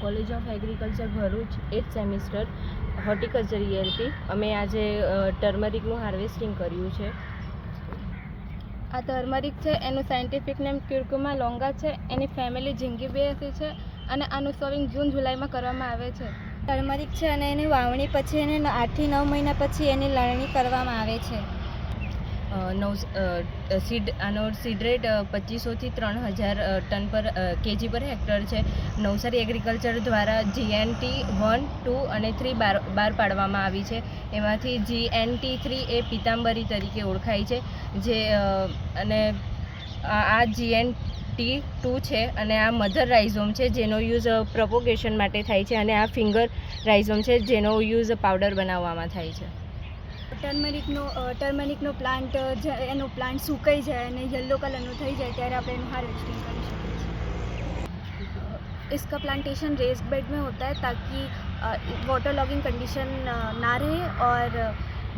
College of agriculture Bharuch eight semester horticulture ELP અમે આજે ટર્મરિકનું harvesting કર્યું છે. આ ટર્મરિક છે, એનું સાયન્ટિફિક નેમ ક્યુર્કુમા લોંગા છે, એની ફેમિલી ઝીંગીબેસી છે અને આનું સોવિંગ જૂન જુલાઈમાં કરવામાં આવે છે. ટર્મરિક છે અને એની વાવણી પછી એને આઠથી નવ મહિના પછી એની લણણી કરવામાં આવે છે. નવ સીડ, આનો સીડ રેટ પચીસોથી ત્રણ હજાર ટન પર કેજી પર હેક્ટર છે. નવસારી એગ્રીકલ્ચર દ્વારા જીએનટી વન, ટુ અને થ્રી બાર બહાર પાડવામાં આવી છે. એમાંથી જીએનટી થ્રી એ પિતાંબરી તરીકે ઓળખાય છે, જે અને આ જીએન ટી ટુ છે અને આ મધર રાઇઝોમ છે, જેનો યુઝ પ્રપોગેશન માટે થાય છે અને આ ફિંગર રાઇઝોમ છે, જેનો યુઝ પાવડર બનાવવામાં થાય છે. ટર્મરિકનો ટર્મરિકનો પ્લાન્ટ એનો પ્લાન્ટ સુકાઈ જાય અને યલો કલરનું થઈ જાય ત્યારે આપણે એનું हार्वेस्टिंग कर सकते हैं इसका प्लांटेशन रेस्ड बेड में होता है ताकि वाटर लॉगिंग कंडीशन ना रहे और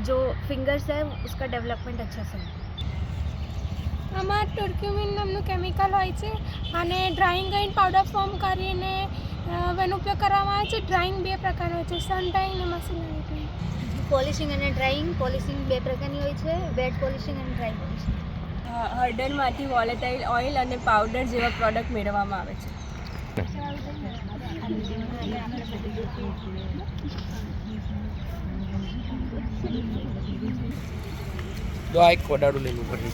जो फिंगर्स है उसका डेवलपमेंट अच्छा से हो આમાં ટોર્ક્યુમિન નામનું કેમિકલ હોય છે અને ડ્રાઈંગ કરીને પાવડર ફોર્મ કરીને અ, એનો ઉપયોગ કરવામાં આવે છે ડ્રાઈંગ બે પ્રકાર હોય છે સન ડ્રાઈંગ અને મશીન ડ્રાઈંગ પોલિશિંગ અને ડ્રાઇંગ. પોલિશિંગ બે પ્રકારની હોય છે. વેટ પોલિશિંગ અને ડ્રાય પોલિશિંગ. હર્ડનમાંથી વોલેટાઇલ ઓઇલ અને પાવડર જેવા પ્રોડક્ટ મેળવવામાં આવે છે. તો આ એક કોડાડું લેવું પડે